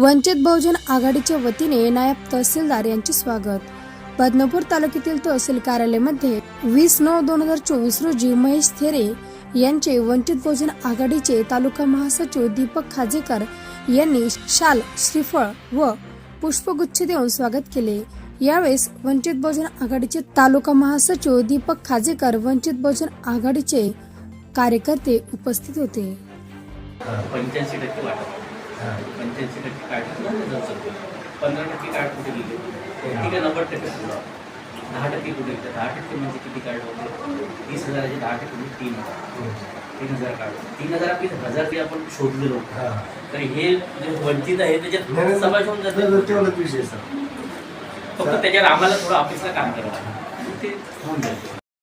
वंचित बहुजन आघाडीच्या वतीने नायब तहसीलदार यांचे स्वागत. बदनापूर तालुक्यातील तहसील कार्यालयामध्ये वीस नऊ दोन हजार चोवीस रोजी महेश थेरे यांचे वंचित बहुजन आघाडीचे तालुका महासचिव दीपक खाजेकर यांनी शाल श्रीफळ व पुष्पगुच्छ देऊन स्वागत केले. यावेळेस वंचित बहुजन आघाडीचे तालुका महासचिव दीपक खाजेकर वंचित बहुजन आघाडीचे कार्यकर्ते उपस्थित होते. पंच्याऐंशी टक्के वाटप पंच्याऐंशी टक्के काढ जाऊ शकतो पंधरा टक्के कार्ड कुठे गेले? ठीक आहे नव्वद टक्के समजा दहा टक्के कुठे गेले? दहा टक्के म्हणजे किती कार्ड होते? तीस हजाराचे दहा टक्के म्हणजे तीन हजार. तीन हजार कार्ड तीन हजार आपली हजार ते आपण शोधलेलो तर हे जे वंचित आहे त्याच्यात समावेश होऊन जाते. तेवढाच विषय सर. फक्त त्याच्यावर आम्हाला थोडं ऑफिसला काम करावं ते होऊन जाते.